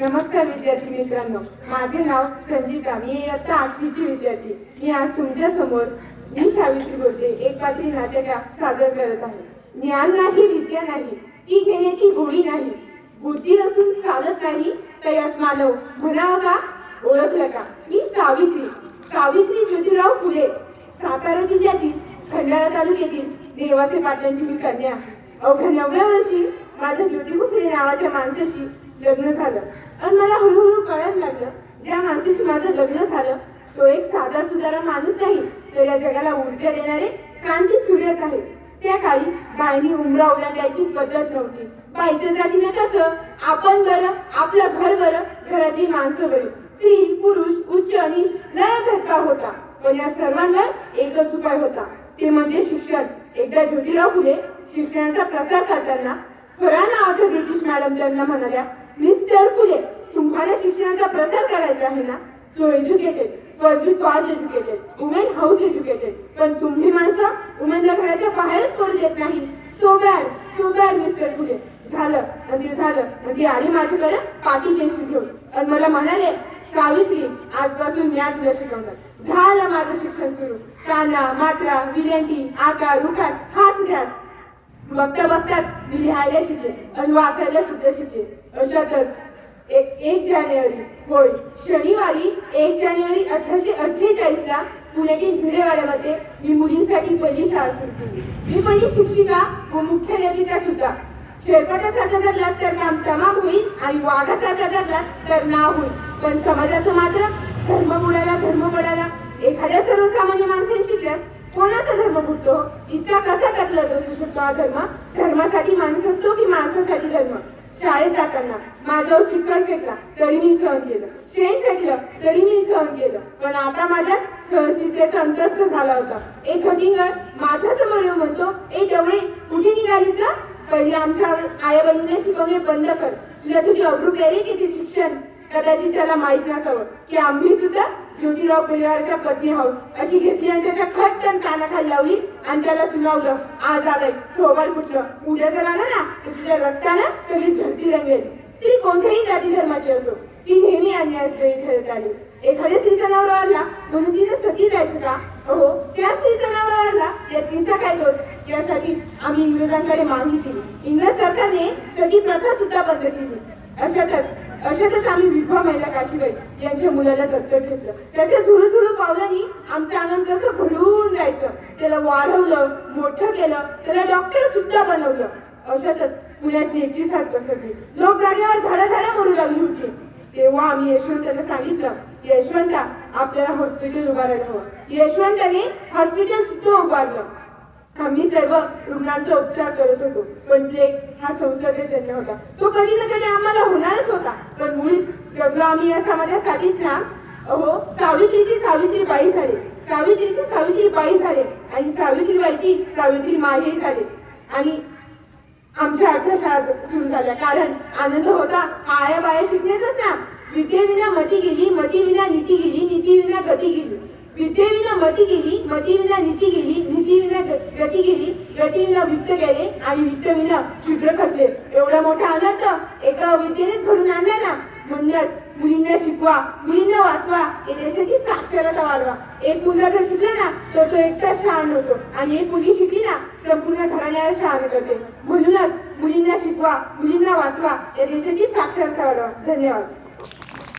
नमस्कार विद्यार्थी मित्रांनो. माझे नाव संजिता मी इयत्ता आठवीची विद्यार्थी. मी आज तुमच्यासमोर मी सावित्री बोलते. एक पात्री नाटका सादर करत आहे. ज्ञान नाही विद्या नाही. ती घेण्याची गोडी नाही. बुद्धी असून चालत नाही तयास मानव. म्हणावं का ओळखलं का? मी सावित्री. सावित्री ज्योतिराव फुले. सातारा जिल्ह्यातील खंडाळा तालुक्यातील देवाचे पाटलांची मी कन्या अवघ्या नवव्या वर्षी माझं ज्योतिबा नावाच्या माणसाशी लग्न झालं. आणि मला हळूहळू कळायला लागलं ज्या माणसाशी माझं लग्न झालं तो एक साधा सुधारा माणूस नाही तर या जगाला ऊर्जा देणारे क्रांती सूर्यच आहे. त्या काळी बायनी उमरा ओलांडायची पद्धत नव्हती. बाईच्या जातीनं कसं आपण बरं आपलं घर बरं घरातील माणसं बरी. स्त्री पुरुष उच्च अनिश लय भेदभाव होता. पण या सर्वांवर एकच उपाय होता. ते म्हणजे शिक्षण. एकदा ज्योतिराव फुले शिक्षणाचा प्रसार करताना फरा नावाच्या ब्रिटिश मॅडम त्यांना म्हणाल्या मिस्टर फुले तुम्हाला शिक्षणाचा प्रसार करायचा आहे ना? So educated first be educated women house educated पण तुम्ही माणसं वुमेनला घराच्या बाहेरच पडू देत नाही. So bad so bad mister Phule. झालं आणि ते झालं. आणि ती आली माझ्याकडे पाटी पेन्सिल घेऊन. आणि मला म्हणाले सावित्री आजपासून मी आज तुला शिकवणार. झालं माझं शिक्षण सुरू. काना मात्रा विलंटी आकार उकार हाच ध्यास बघता बघताच मी लिहायला शिकले. आणि वाचायला सुद्धा शिकले. अशातच एक एक जानेवारी होय शनिवारी एक जानेवारी अठराशे अठ्ठेचाळीसला पुण्यातील भिडेवाड्यामध्ये मी मुलींसाठी पहिली शाळा सुरू केली. मी पहिली शिक्षिका व मुख्याध्यापिका सुद्धा. शेरपाटासारखा जगला तर काम तमाम होईल आणि वाघासारखा जगला तर नाव होईल. पण समाजाचं मात्र धर्म बुडाला धर्म बुडाला एखाद्या सर्वसामान्य माणसाने शिकल्यास कोणाचा धर्म फुटतो इतका कसा कटला असू शकतो हा धर्म धर्मासाठी माणूस असतो की माणसासाठी धर्म? शाळेत जाताना माझ्यावर चिकन फेकला तरी मी सहन केलं. शेण फेकलं तरी मी सहन केलं. पण आता माझ्या सहनशीलतेचा अंतस्थ झाला होता. एक हटिंगर माझ्यासमोर येऊन म्हणतो ए तेवढे कुठे निघालीस का पहिले आमच्या आया बहिणीने शिकवणे बंद कर. तुला तुझी आहे की शिक्षण? कदाचित त्याला माहीत नसावं की आम्ही सुद्धा ज्योतिराव परिवाराच्या पत्नी आहोत. अशी घेतली आणि त्याच्या खटकन कानाखाली लावली आणि त्याला सुनावलं. आज आलंय. थोबाड फुटलं. उद्या जर आलं ना तर तुझ्या रक्तानं सगळी धरती रंगेल. स्त्री कोणत्याही जाती धर्माची असो ती नेहमी अन्याय ठरत आली. एखाद्या स्त्रीचा नवरा आला म्हणून तिने सती जायचं का? हो त्या स्त्रीचा नवरा आला या तिचा काय दोष? यासाठी आम्ही इंग्रजांकडे मागणी केली. इंग्रज सरकारने सगळी प्रथा सुद्धा बंद केली. अशातच अशातच आम्ही विधवा महिला काशीबाई यांच्या मुलाला दत्तक घेतलं. त्याच्या झुळू झुळू पावलांनी आमचं आनंद कसं भरून जायचं. त्याला वाढवलं मोठं केलं त्याला डॉक्टर सुद्धा बनवलं. अशातच पुण्यात नेटची साथ पसरली लोक जागेवर झाडा झाडा मरू लागली होती. तेव्हा आम्ही यशवंताला सांगितलं यशवंता आपल्याला हॉस्पिटल उभारायला हवं. यशवंताने हॉस्पिटल सुद्धा उभारलं. आम्ही सर्व रुग्णांचा उपचार करत होतो. पण प्लेग हा संसर्गजन्य होता. तो कधी ना कधी आम्हाला होणारच होता. पण मुळीच जगलो आम्ही या समाजासाठीच ना हो सावित्रीची सावित्री बाई झाले. सावित्रीची सावित्री बाई झाले. आणि सावित्रीबाईची सावित्री माही झाले. आणि आमच्या अठरा शाळा सुरू झाल्या. कारण आनंद होता. आया बाया शिकण्याचाच ना. विद्येविना मती गेली मतीविना नीती गेली नीतीविना गती गेली. विद्येविना मती गेली मतीविना नीती गेली नीतीविना गती गेली गतीविना वित्त गेले आणि वित्तविना शूद्र खचले. एवढा मोठा अनर्थ एका विद्येनेच घडून आणला ना? म्हणूनच मुलींना शिकवा मुलींना वाचवा हे देशाची साक्षरता वाढवा. एक मुलगा जर शिकला ना तर तो एकटाच शहाण होतो. आणि एक मुलगी शिकली ना संपूर्ण घराण्याला शहाण करते. म्हणूनच मुलींना शिकवा मुलींना वाचवा या देशाची साक्षरता वाढवा. धन्यवाद.